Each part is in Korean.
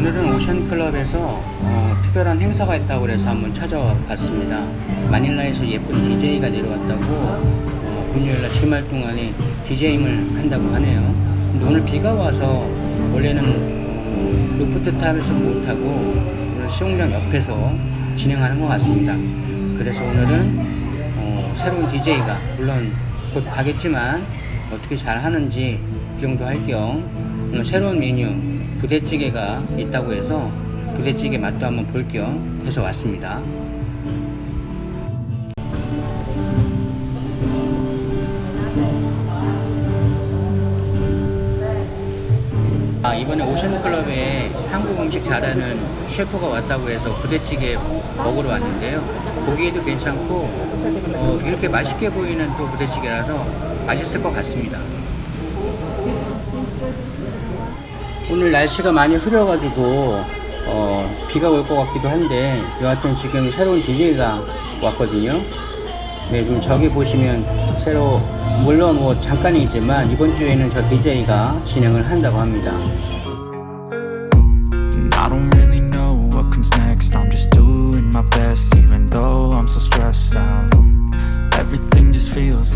오늘은 오션클럽에서 어, 특별한 행사가 있다고 그래서 한번 찾아와 봤습니다. 마닐라에서 예쁜 DJ가 내려왔다고 어, 금요일날 주말 동안에 DJ임을 한다고 하네요. 근데 오늘 비가 와서 원래는 어, 루프트 탑에서 못하고 오늘 수영장 옆에서 진행하는 것 같습니다. 그래서 오늘은 어, 새로운 DJ가 물론 곧 가겠지만 어떻게 잘 하는지 구경도 할 겸 오늘 새로운 메뉴 부대찌개가 있다고 해서 부대찌개 맛도 한번 볼 겸 해서 왔습니다. 아, 이번에 오션클럽에 한국 음식 잘하는 셰프가 왔다고 해서 부대찌개 먹으러 왔는데요. 보기에도 괜찮고 어, 이렇게 맛있게 보이는 또 부대찌개라서 맛있을 것 같습니다. 오늘 날씨가 많이 흐려가지고 어, 비가 올 것 같기도 한데 여하튼 지금 새로운 DJ가 왔거든요. 네, 좀 저기 보시면 새로 물론 뭐 잠깐이지만 이번 주에는 저 DJ가 진행을 한다고 합니다.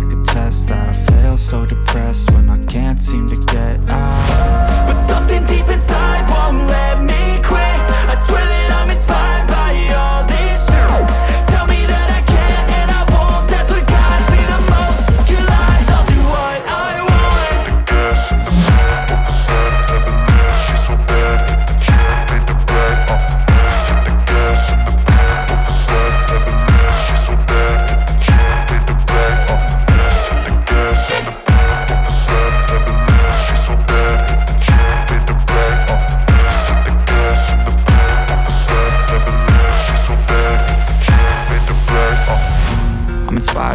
Like a test that I fail, so depressed when I can't seem to get out. But something